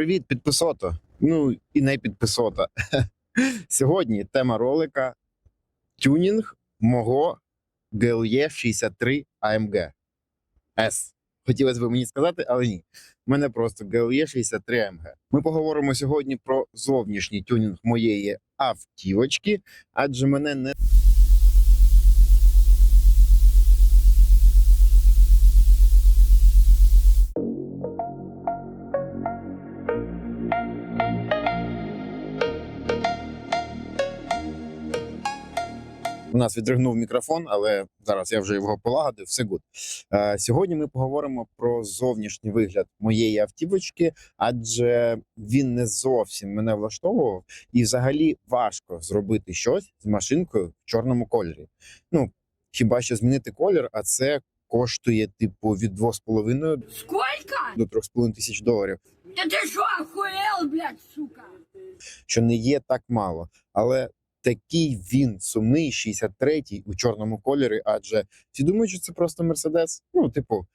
Привіт, підписото. Ну і не підписота. Сьогодні тема ролика тюнінг мого GLE 63 AMG S. Хотілося б мені сказати, але ні. У мене просто GLE 63 AMG. Ми поговоримо сьогодні про зовнішній тюнінг моєї автівочки, адже мене не нас відригнув мікрофон, але зараз я вже його полагодив. Все гуд. Е, сьогодні ми поговоримо про зовнішній вигляд моєї автівочки, адже він не зовсім мене влаштовував, і взагалі важко зробити щось з машинкою в чорному кольорі. Ну хіба що змінити колір, а це коштує типу від 2,5 Сколько? до 3,5 тисяч доларів. Да ты что, охуел, блядь, сука? що не є так мало. Але такий він сумний, 63-й у чорному кольорі, адже всі думають, що це просто Мерседес. Ну, типу,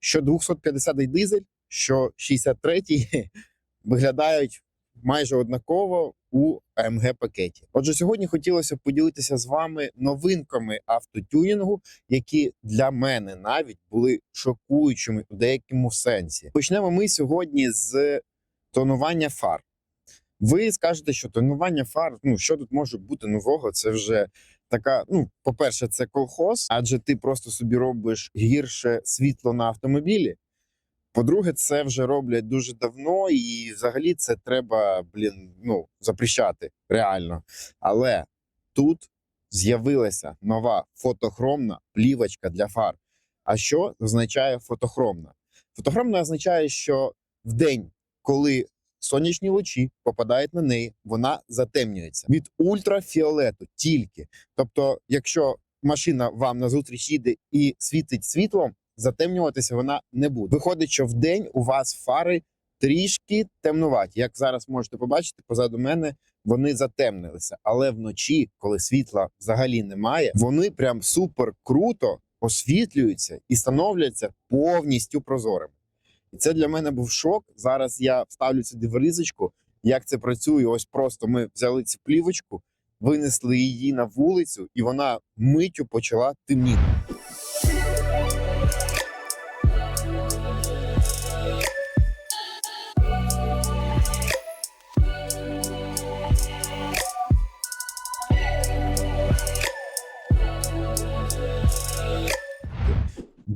що 250-й дизель, що 63-й виглядають майже однаково у АМГ пакеті. Отже, сьогодні хотілося поділитися з вами новинками автотюнінгу, які для мене навіть були шокуючими у деякому сенсі. Почнемо ми сьогодні з тонування фар. Ви скажете, що тонування фар, ну що тут може бути нового? Це вже така. Ну, по-перше, це колхоз, адже ти просто собі робиш гірше світло на автомобілі. По-друге, це вже роблять дуже давно, і взагалі це треба, блін, ну, запрещати реально. Але тут з'явилася нова фотохромна плівочка для фар. А що означає фотохромна? Фотохромна означає, що в день, коли сонячні лучі попадають на неї, вона затемнюється від ультрафіолету тільки. Тобто, якщо машина вам назустріч їде і світить світлом, затемнюватися вона не буде. Виходить, що в день у вас фари трішки темнуваті. Як зараз можете побачити, позаду мене вони затемнилися. Але вночі, коли світла взагалі немає, вони прям супер круто освітлюються і становляться повністю прозорими. І це для мене був шок. Зараз я вставлю сюди вирізочку, як це працює. Ось просто ми взяли цю плівочку, винесли її на вулицю, і вона миттю почала темніти.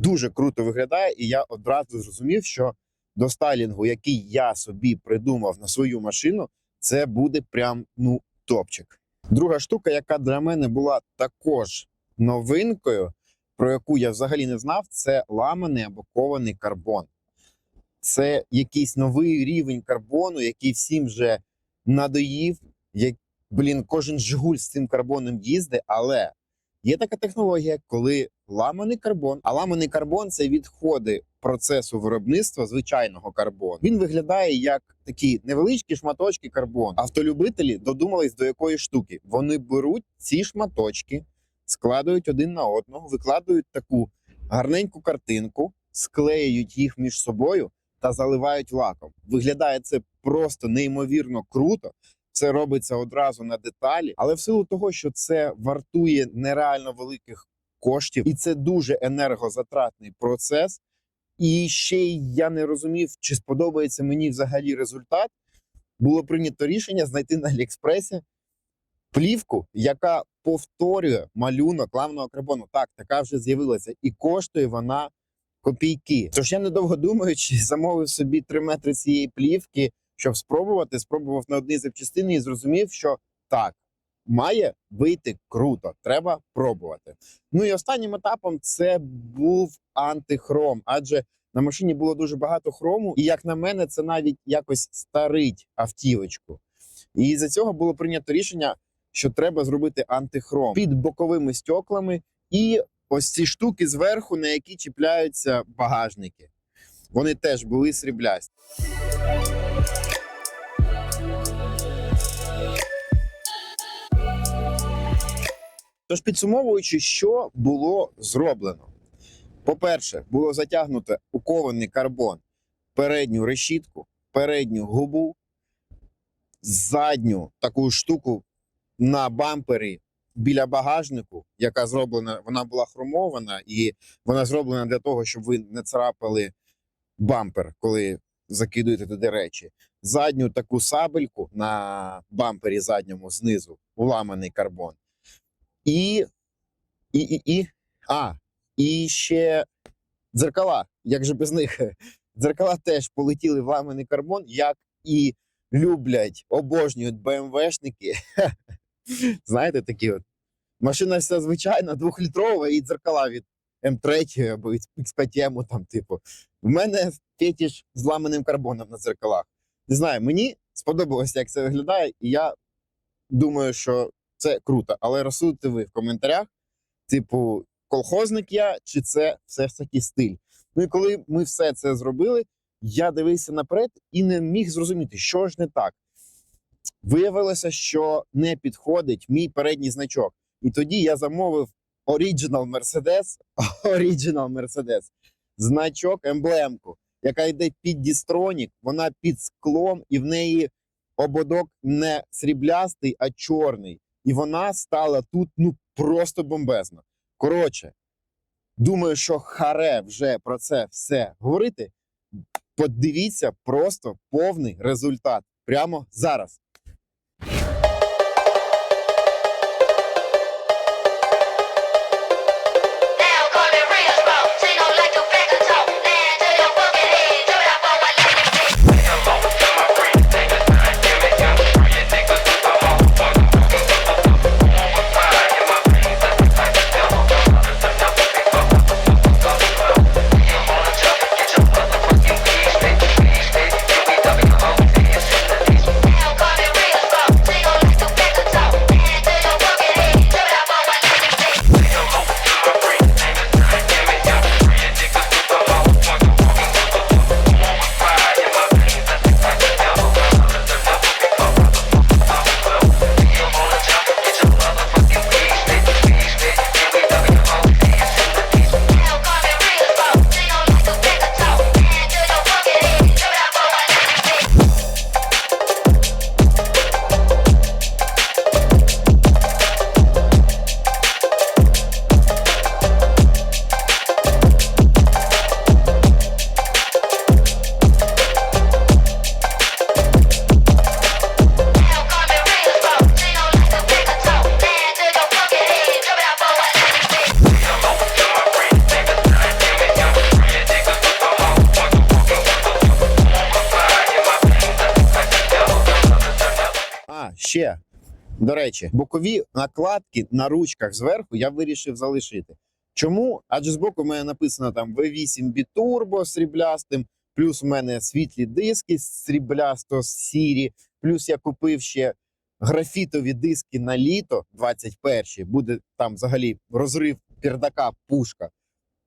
Дуже круто виглядає, і я одразу зрозумів, що до стайлінгу, який я собі придумав на свою машину, це буде прям ну топчик. Друга штука, яка для мене була також новинкою, про яку я взагалі не знав, це ламаний або кований карбон. Це якийсь новий рівень карбону, який всім вже надоїв. Як, блін, кожен жигуль з цим карбоном їздить, але Є така технологія, коли ламаний карбон, а ламаний карбон це відходи процесу виробництва звичайного карбону. Він виглядає як такі невеличкі шматочки карбону. Автолюбителі додумались до якої штуки. Вони беруть ці шматочки, складають один на одного, викладають таку гарненьку картинку, склеюють їх між собою та заливають лаком. Виглядає це просто неймовірно круто. Це робиться одразу на деталі, але в силу того, що це вартує нереально великих коштів, і це дуже енергозатратний процес. І ще я не розумів, чи сподобається мені взагалі результат. Було прийнято рішення знайти на Аліекспресі плівку, яка повторює малюнок лавного карбону. Так, така вже з'явилася, і коштує вона копійки. Тож я недовго думаючи, замовив собі 3 метри цієї плівки щоб спробувати, спробував на одній запчастині і зрозумів, що так має вийти круто, треба пробувати. Ну і останнім етапом це був антихром, адже на машині було дуже багато хрому, і як на мене, це навіть якось старить автівочку. І за цього було прийнято рішення, що треба зробити антихром під боковими стеклами і ось ці штуки зверху, на які чіпляються багажники. Вони теж були сріблясті. Тож, підсумовуючи, що було зроблено. По-перше, було затягнуто у кований карбон передню решітку, передню губу, задню таку штуку на бампері біля багажнику, яка зроблена, вона була хромована, і вона зроблена для того, щоб ви не царапали бампер, коли закидуєте туди речі. Задню таку сабельку на бампері задньому знизу, уламаний карбон. І, і, і, і, а, і ще дзеркала. Як же без них? Дзеркала теж полетіли в ламаний карбон, як і люблять, обожнюють БМВшники. Знаєте, такі от. Машина вся звичайна, двохлітрова, і дзеркала від М3 або від X5M, там, типу. В мене фетіш з ламаним карбоном на дзеркалах. Не знаю, мені сподобалося, як це виглядає, і я думаю, що це круто. Але розсудите ви в коментарях, типу, колхозник я, чи це все ж таки стиль. Ну і коли ми все це зробили, я дивився наперед і не міг зрозуміти, що ж не так. Виявилося, що не підходить мій передній значок. І тоді я замовив Original Mercedes, Original Mercedes, значок емблемку, яка йде під дістронік, вона під склом, і в неї ободок не сріблястий, а чорний. І вона стала тут ну просто бомбезна. Коротше, думаю, що харе вже про це все говорити. Подивіться просто повний результат прямо зараз. Ще. До речі, бокові накладки на ручках зверху я вирішив залишити. Чому? Адже збоку в мене написано там V8 Biturbo з сріблястим, плюс у мене світлі диски сріблясто сірі, плюс я купив ще графітові диски на літо 21 Буде там взагалі розрив пердака пушка.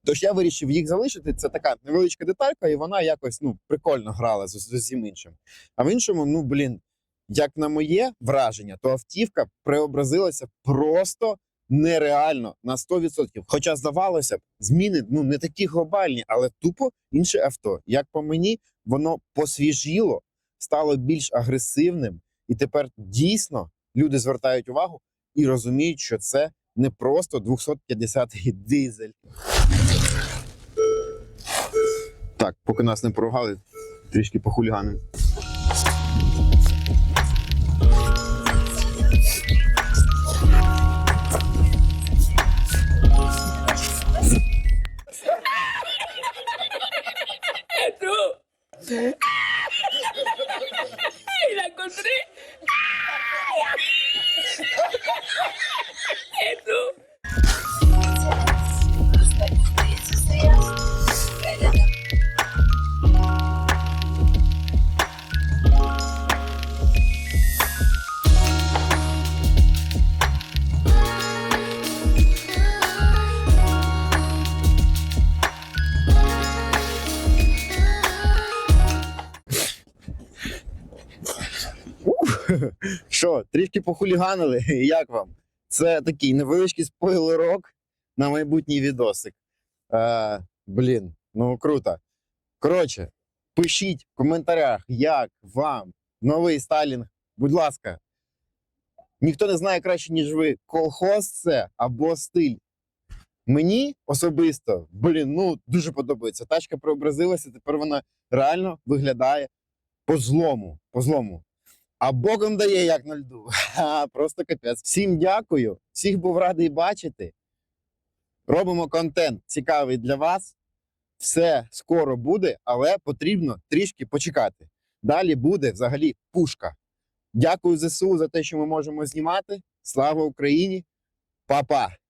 Тож я вирішив їх залишити. Це така невеличка деталька, і вона якось ну прикольно грала з усім іншим. А в іншому, ну блін, як на моє враження, то автівка преобразилася просто нереально на 100%. Хоча здавалося б, зміни ну не такі глобальні, але тупо інше авто. Як по мені, воно посвіжіло, стало більш агресивним, і тепер дійсно люди звертають увагу і розуміють, що це не просто 250-й дизель. Так, поки нас не поругали, трішки похуліганим. Що, трішки похуліганили? Як вам? Це такий невеличкий спойлерок на майбутній відосик. Е, блін, ну круто. Коротше, Пишіть в коментарях, як вам новий стайлінг. Будь ласка, ніхто не знає краще, ніж ви. Колхоз це або стиль. Мені особисто, блін, ну дуже подобається. Тачка преобразилася, тепер вона реально виглядає по-злому. По-злому. А Богом дає, як на льду. Просто капець. Всім дякую. Всіх був радий бачити. Робимо контент цікавий для вас. Все скоро буде, але потрібно трішки почекати. Далі буде взагалі пушка. Дякую ЗСУ за те, що ми можемо знімати. Слава Україні! Па-па!